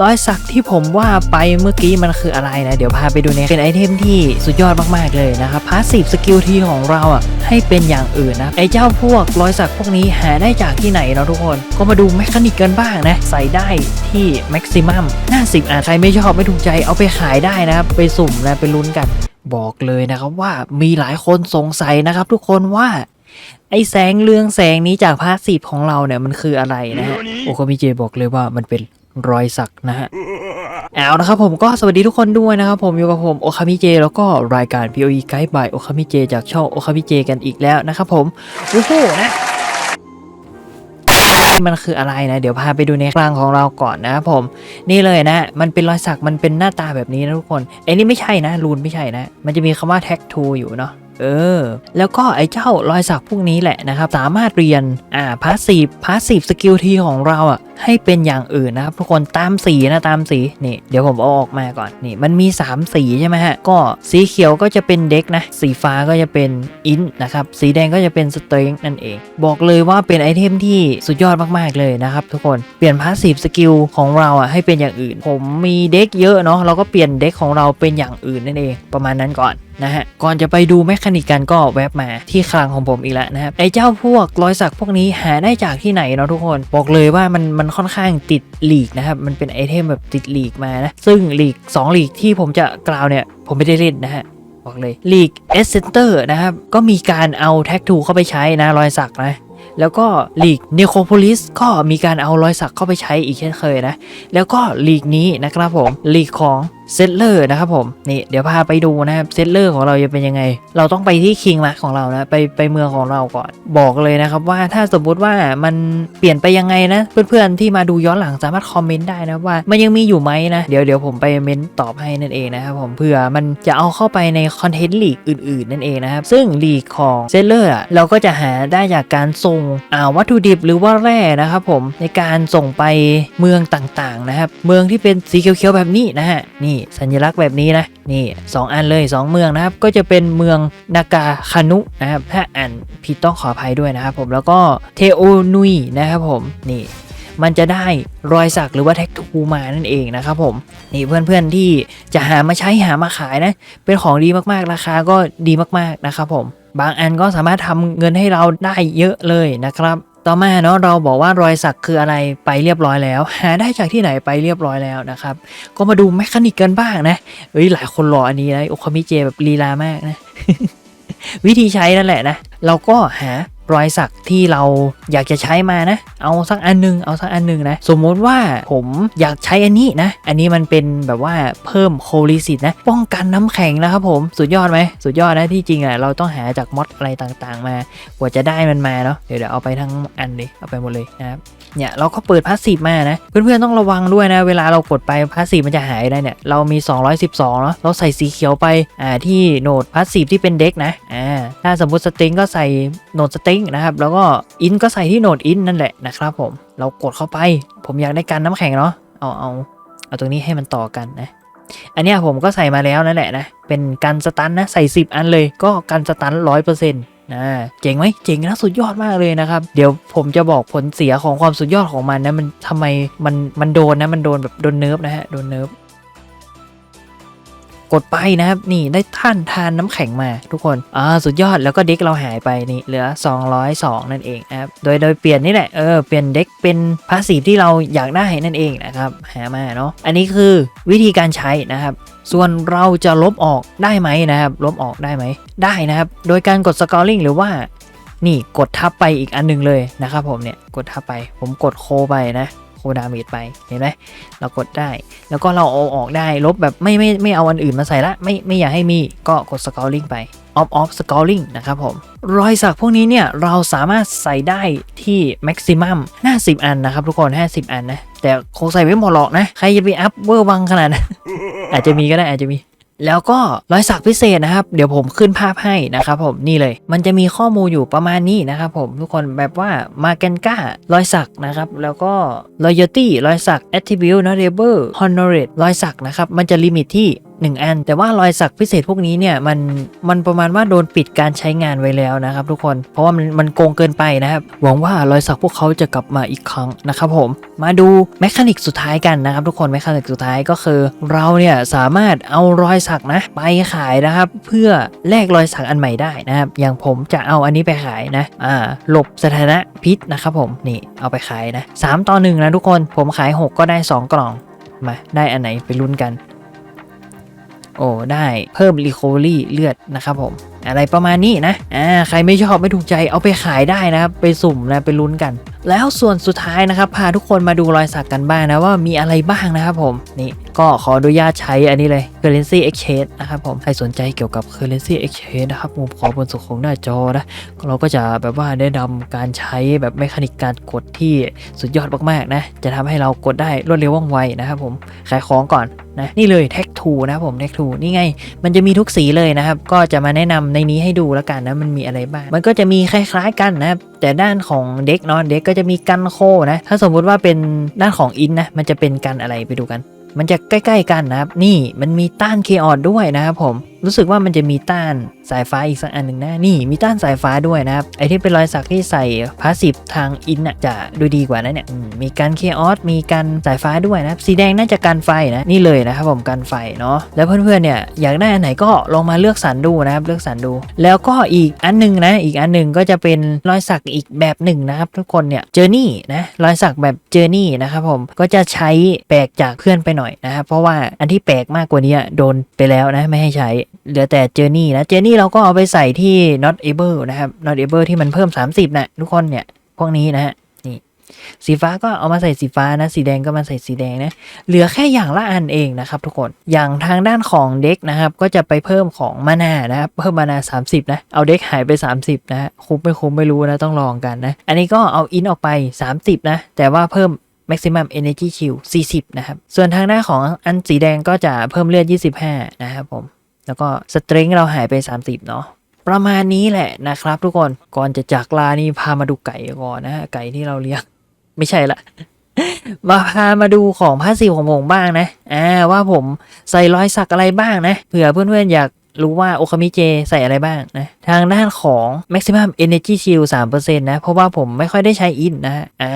รอยสักที่ผมว่าไปเมื่อกี้มันคืออะไรนะ เดี๋ยวพาไปดูเนี่ยเป็นไอเทมที่สุดยอดมากๆเลยนะครับพาสซีฟสกิลทีของเราอะให้เป็นอย่างอื่นนะไอเจ้าพวกรอยสักพวกนี้หาได้จากที่ไหนเนาะทุกคน ก็มาดูแมคานิกกันบ้างนะ ใส่ได้ที่แม็กซิมัม50อะใครไม่ชอบไม่ถูกใจเอาไปขายได้นะครับไปสุ่มนะไปลุ้นกัน บอกเลยนะครับว่ามีหลายคนสงสัยนะครับ ทุกคนว่าไอแสงเรืองแสงนี้จากพาสซีฟของเราเนี่ยมันคืออะไรนะฮะโอคามิเจบอกเลยว่ามันเป็น รอยสักนะฮะเอานะครับผมก็สวัสดีทุกคนด้วยนะครับผมอยู่กับผมโอคามิเจแล้วก็รายการ POE Guide by โอคามิเจจากช่องโอคามิเจกันอีกแล้วนะครับผมโอ้โหนะมันคืออะไรนะ เดี๋ยวพาไปดูในกลางของเราก่อนนะครับผม นี่เลยนะ มันเป็นรอยสักมันเป็นหน้าตาแบบนี้นะทุกคนไอ้นี่ไม่ใช่นะรูนไม่ใช่นะ มันจะมีคำว่า tag to อยู่เนาะเออ แล้วก็ไอ้เจ้ารอยสักพวกนี้แหละนะครับ สามารถเรียนอ่าพาสซีฟพาสซีฟสกิลทีของเราอะ ให้เป็นอย่างอื่นนะครับทุกคนตามสีนะตามสีนี่เดี๋ยวผมเอาออกมาก่อนนี่มันมี 3 สีใช่ไหมฮะก็สีเขียวก็จะเป็นเด็กนะสีฟ้าก็จะเป็นอินนะครับสีแดงก็จะเป็นสเตรงนั่นเอง บอกเลยว่าเป็นไอเทมที่สุดยอดมากๆเลยนะครับทุกคนเปลี่ยนพาสซีฟสกิลของเราอะให้เป็นอย่างอื่น ผมมีเด็กเยอะเนาะเราก็เปลี่ยนเด็กของเราเป็นอย่างอื่นนั่นเอง ประมาณนั้นก่อนนะฮะก่อนจะไปดูแมคานิกกันก็แวบมาที่คลังของผมอีกแล้วนะครับไอเจ้าพวกรอยสักพวกนี้หาได้จากที่ไหนเนาะทุกคน บอกเลยว่ามันมันค่อนข้างติดหลีกนะครับ มันเป็นไอเทมแบบติดหลีกมานะ ซึ่งหลีก2ลีกที่ผมจะกล่าวเนี่ย ผมไม่ได้เล่นนะฮะบอกเลยลีกเอสเซนเตอร์นะครับ ก็มีการเอาแท็กทูเข้าไปใช้นะรอยสักนะ แล้วก็ลีกเนโคโพลิสก็มีการเอารอยสักเข้าไปใช้อีกเช่นเคยนะ แล้วก็ลีกนี้นะครับผมลีกของ เซตเลอร์นะครับผมนี่เดี๋ยวพาไปดูนะครับเซตเลอร์ของเราจะเป็นยังไง เราต้องไปที่คิงมาร์ของเรานะไปไปเมืองของเราก่อน บอกเลยนะครับว่าถ้าสมมติว่ามันเปลี่ยนไปยังไงนะ เพื่อนๆที่มาดูย้อนหลังสามารถคอมเมนต์ได้นะว่า มันยังมีอยู่ไหมนะเดี๋ยวเดี๋ยวผมไปเมนต์ตอบให้นั่นเองนะครับผมเผื่อมันจะเอาเข้าไปในคอนเทนต์ลีกอื่นๆนั่นเองนะครับซึ่งลีกของเซตเลอร์เราก็จะหาได้จากการส่งอ่าวัตถุดิบหรือว่าแร่นะครับผมในการส่งไปเมืองต่างๆนะครับเมืองที่เป็นสีเขียวๆแบบนี้นะฮะนี่สัญลักษณ์แบบนี้นะนี่สองอันเลย 2 เมืองนะครับ ก็จะเป็นเมืองนากาคานุนะครับถ้าอ่านผิดต้องขออภัยด้วยนะครับผมแล้วก็เทโอนุยนะครับผมนี่มันจะได้รอยสักหรือว่าแท็กทูมานั่นเองนะครับผมนี่เพื่อนๆที่จะหามาใช้หามาขายนะ เป็นของดีมากๆ ราคาก็ดีมากๆนะครับผม บางอันก็สามารถทำเงินให้เราได้เยอะเลยนะครับ ต่อมาเนาะเราบอกว่ารอยสักคืออะไรไปเรียบร้อยแล้ว หาได้จากที่ไหนไปเรียบร้อยแล้วนะครับ ก็มาดูแมคานิกกันบ้างนะเฮ้ยหลายคนรออันนี้นะโอคามิเจแบบลีลามากนะ วิธีใช้นั่นแหละนะ เราก็หา รอยสักที่เราอยากจะใช้มานะ เอาสักอันหนึง เอาสักอันหนึงนะ สมมติว่าผมอยากใช้อันนี้นะ อันนี้มันเป็นแบบว่าเพิ่มโคลิสิตนะ ป้องกันน้ำแข็งนะครับผม สุดยอดไหม สุดยอดนะ ที่จริงอะ เราต้องหาจากมอดอะไรต่างๆ มา กว่าจะได้มันมาเนาะ เดี๋ยวเดี๋ยวเอาไปทั้งอันเลย เอาไปหมดเลยนะครับ เนี่ยเราก็เปิดพาสซีฟมานะ เพื่อนๆต้องระวังด้วยนะ เวลาเรากดไปพาสซีฟมันจะหายได้เนี่ย เรามี 212เนาะเราใส่สีเขียวไปอ่าที่โหนดพาสซีฟที่เป็นเด็กนะอ่าถ้าสมมติสตริงก็ใส่โหนดสตริงนะครับแล้วก็อินก็ใส่ที่โหนดอินนั่นแหละนะครับผมเรากดเข้าไป ผมอยากได้การน้ำแข็งเนาะเอาเอาเอาตรงนี้ให้มันต่อกันนะอันนี้ผมก็ใส่มาแล้วนั่นแหละนะ เป็นกันสตันนะ ใส่ 10 อันเลยก็กันสตันร้อยเปอร์เซ็นต์ นะเจ๋งไหมเจ๋งนะสุดยอดมากเลยนะครับ เดี๋ยวผมจะบอกผลเสียของความสุดยอดของมันนะมันทำไมมันมันโดนนะมันโดนแบบโดนเนิร์ฟนะฮะโดนเนิร์ฟ กดไปนะครับนี่ได้ท่านทานน้ำแข็งมาทุกคนอ่าสุดยอดแล้วก็เด็กเราหายไปนี่เหลือ 202 นั่นเองนะครับโดยโดยเปลี่ยนนี่แหละเออเปลี่ยนเด็กเป็นพาสซีฟที่เราอยากได้นั่นเองนะครับหามาเนาะอันนี้คือวิธีการใช้นะครับส่วนเราจะลบออกได้ไหมนะครับ ลบออกได้ไหม ได้นะครับ โดยการกด scoring หรือว่า นี่กดทับไปอีกอันหนึงเลยนะครับผมเนี่ย กดทับไป ผมกดโคไปนะ โคดาเมจไปเห็นไหมเรากดได้ แล้วก็เราเอาออกได้ลบแบบไม่ไม่ไม่เอาอันอื่นมาใส่ละไม่ไม่อยากให้มีก็กด scoring ไป off off scoring นะครับผม รอยสักพวกนี้เนี่ย เราสามารถใส่ได้ที่ maximum 50 อันนะครับทุกคน 50 อันนะ แต่คงใส่ไม่หมดหรอกนะ ใครจะไปอัพเวอร์วังขนาดนั้นอาจจะมีก็ได้อาจจะมี แล้วก็รอยสักพิเศษนะครับ เดี๋ยวผมขึ้นภาพให้นะครับผมนี่เลย มันจะมีข้อมูลอยู่ประมาณนี้นะครับผมทุกคนแบบว่ามาเกนก้ารอยสักนะครับ แล้วก็ loyalty รอยสัก attribute notable honored รอยสักนะครับ มันจะลิมิตที่ 1 อัน แต่ว่ารอยสักพิเศษพวกนี้เนี่ยมันมันประมาณว่าโดนปิดการใช้งานไว้แล้วนะครับทุกคน เพราะว่ามันมันโกงเกินไปนะครับ หวังว่ารอยสักพวกเขาจะกลับมาอีกครั้งนะครับผม มาดูแมคานิกสุดท้ายกันนะครับทุกคนแมคานิกสุดท้ายก็คือ เราเนี่ยสามารถเอารอยสักนะไปขายนะครับ เพื่อแลกรอยสักอันใหม่ได้นะครับ อย่างผมจะเอาอันนี้ไปขายนะ อ่า หลบสถานะพิษนะครับผม นี่เอาไปขายนะสามต่อหนึ่งนะทุกคน ผมขาย 6 ก็ได้ 2 กล่อง มาได้อันไหนไปลุ้นกัน โอ้ได้เพิ่ม recovery เลือดนะครับผม อะไรประมาณนี้นะอ่าใครไม่ชอบไม่ถูกใจเอาไปขายได้นะครับ ไปสุ่มนะไปลุ้นกันแล้วส่วนสุดท้ายนะครับ พาทุกคนมาดูรอยสักกันบ้างนะว่ามีอะไรบ้างนะครับผม นี่ก็ขออนุญาตใช้อันนี้เลย currency exchange นะครับผมใครสนใจเกี่ยวกับ currency exchange นะครับผมขอบนสุดของหน้าจอนะเราก็จะแบบว่าแนะนำการใช้แบบเมคานิกการกดที่สุดยอดมากๆนะจะทำให้เรากดได้รวดเร็วว่องไวนะครับผมขายของก่อนนะนี่เลย tag 2นะครับผม tag 2นี่ไง มันจะมีทุกสีเลยนะครับ ก็จะมาแนะนำในนี้ให้ดูแล้วกันนะมันมีอะไรบ้างมันก็จะมีคล้าย ๆ กันนะครับแต่ด้านของเด็กนาะเด็กก็จะมีกันโคนะ ถ้าสมมุติว่าเป็นด้านของอินนะ มันจะเป็นกันอะไรไปดูกัน มันจะใกล้ ๆ กันนะครับ นี่มันมีต้านเคออดด้วยนะครับผม รู้สึกว่ามันจะมีต้านสายฟ้าอีกสักอันหนึ่งนะนี่มีต้านสายฟ้าด้วยนะครับไอที่เป็นรอยสักที่ใส่พาสซีฟทางอินน่ะจะดูดีกว่านะเนี่ยมีการเคออสมีการสายฟ้าด้วยนะสีแดงน่าจะกันไฟนะนี่เลยนะครับผมกันไฟเนาะแล้วเพื่อนๆเนี่ยอยากได้อันไหนก็ลองมาเลือกสรรดูนะครับเลือกสรรดู แล้วก็อีกอันหนึงนะอีกอันหนึงก็จะเป็นรอยสักอีกแบบหนึ่งนะครับทุกคนเนี่ยเจอร์นี่นะรอยสักแบบเจอร์นี่นะครับผมก็จะใช้แปลกจากเพื่อนไปหน่อยนะครับเพราะว่าอันที่แปลกมากกว่านี้โดนไปแล้วนะไม่ให้ใช้เหลือแต่เจอร์นี่นะเจอร์นี่เราก็เอาไปใส่ที่ not able นะครับ not able ที่มันเพิ่ม 30นะทุกคนเนี่ย พวกนี้นะฮะนี่สีฟ้าก็เอามาใส่สีฟ้านะ สีแดงก็มาใส่สีแดงนะ เหลือแค่อย่างละอันเองนะครับทุกคน อย่างทางด้านของเด็กนะครับ ก็จะไปเพิ่มของมานานะครับ เพิ่มมานา 30 นะ เอาเด็กหายไป 30 นะฮะคุ้มไม่คุ้มไม่รู้นะ ต้องลองกันนะ อันนี้ก็เอาอินออกไป 30 นะ แต่ว่าเพิ่ม maximum energy shield 40 นะครับ ส่วนทางหน้าของอันสีแดงก็จะเพิ่มเลือด 25 นะครับผม แล้วก็สตริงเราหายไป 30 เนาะประมาณนี้แหละนะครับ ทุกคนก่อนจะจากลานี่พามาดูไก่ก่อนนะไก่ที่เราเลี้ยงไม่ใช่ละมาพามาดูของพาสซีฟของผมบ้างนะอ่าว่าผมใส่รอยสักอะไรบ้างนะเผื่อเพื่อนๆอยาก รู้ว่าโอคามิเจใส่อะไรบ้างนะ ทางด้านของ maximum energy shield 3%นะ เพราะว่าผมไม่ค่อยได้ใช้อินนะ อ่า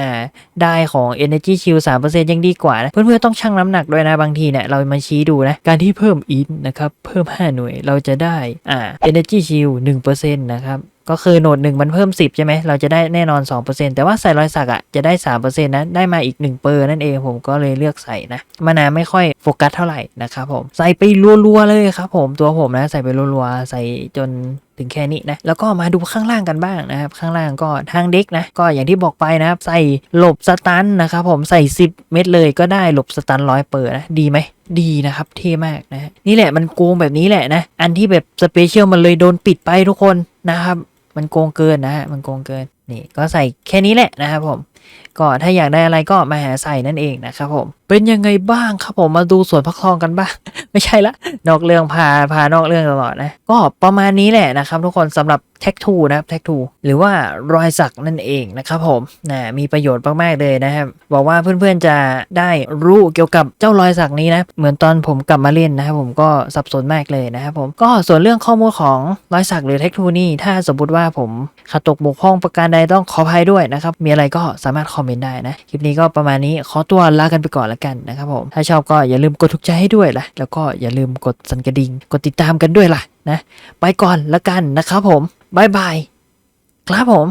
ได้ของ energy shield 3%ยังดีกว่านะ เพื่อนๆต้องชั่งน้ำหนักด้วยนะบางทีเนี่ยเรามาชี้ดูนะ การที่เพิ่มอินนะครับ เพิ่ม 5 หน่วยเราจะได้ อ่า energy shield 1%นะครับ ก็คือโหนดหนึ่งมันเพิ่ม 10 ใช่ไหม เราจะได้แน่นอน 2%แต่ว่าใส่รอยสักอะจะได้ 3%นะ ได้มาอีก 1 เปอร์นั่นเองผมก็เลยเลือกใส่นะมานาไม่ค่อยโฟกัสเท่าไหร่นะครับผม ใส่ไปรัวๆเลยครับผมตัวผมนะ ใส่ไปรัวๆ ใส่จนถึงแค่นี้นะ แล้วก็มาดูข้างล่างกันบ้างนะครับ ข้างล่างก็ทางเด็กนะ ก็อย่างที่บอกไปนะครับ ใส่หลบสตันนะครับผมใส่ 10 เม็ดเลยก็ได้หลบสตันร้อยเปอร์นะ ดีไหมดีนะครับ เท่มากนะฮะนี่แหละมันโกงแบบนี้แหละนะ อันที่แบบสเปเชียลมันเลยโดนปิดไปทุกคนนะครับ มันโกงเกินนะฮะ มันโกงเกิน นี่ก็ใส่แค่นี้แหละนะครับผม ก็ถ้าอยากได้อะไรก็มาหาใส่นั่นเองนะครับผม เป็นยังไงบ้างครับผมมาดูสวนพักทองกันบ้าง ไม่ใช่ละ นอกเรื่องพาพานอกเรื่องตลอดนะ ก็ประมาณนี้แหละนะครับทุกคนสำหรับแท็กทูนะครับแท็กทูหรือว่ารอยสักนั่นเองนะครับผมนะมีประโยชน์มากๆเลยนะครับบอกว่าเพื่อนๆจะได้รู้เกี่ยวกับเจ้ารอยสักนี้นะ เหมือนตอนผมกลับมาเล่นนะครับผมก็สับสนมากเลยนะครับผมก็ส่วนเรื่องข้อมูลของรอยสักหรือแท็กทูนี่ถ้าสมมติว่าผมขาดตกบกพร่องประการใดต้องขออภัยด้วยนะครับมีอะไรก็สามารถคอมเมนต์ได้นะคลิปนี้ก็ประมาณนี้ขอตัวลากันไปก่อนละกันนะครับผม ถ้าชอบก็อย่าลืมกดถูกใจให้ด้วยล่ะ แล้วก็อย่าลืมกดสั่นกระดิ่ง กดติดตามกันด้วยล่ะนะ ไปก่อนละกันนะครับผมบายบาย ครับผม